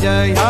jai jai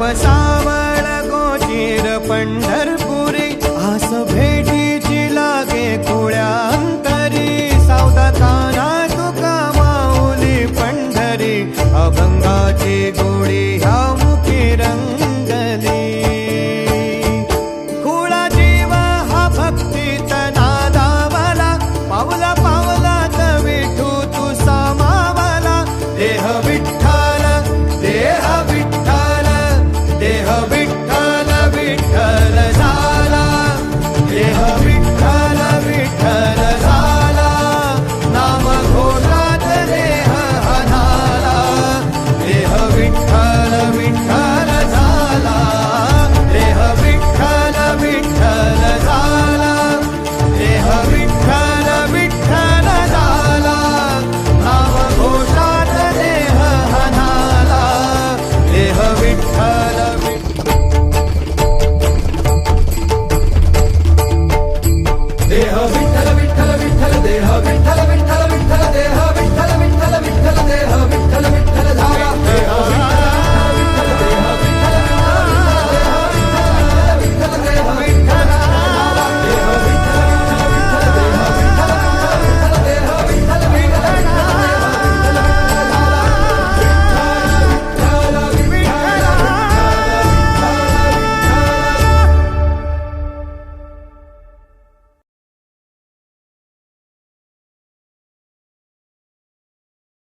Peshawar गोचिर पण्डर దేహ విఠల విఠల విఠల దేహ విఠల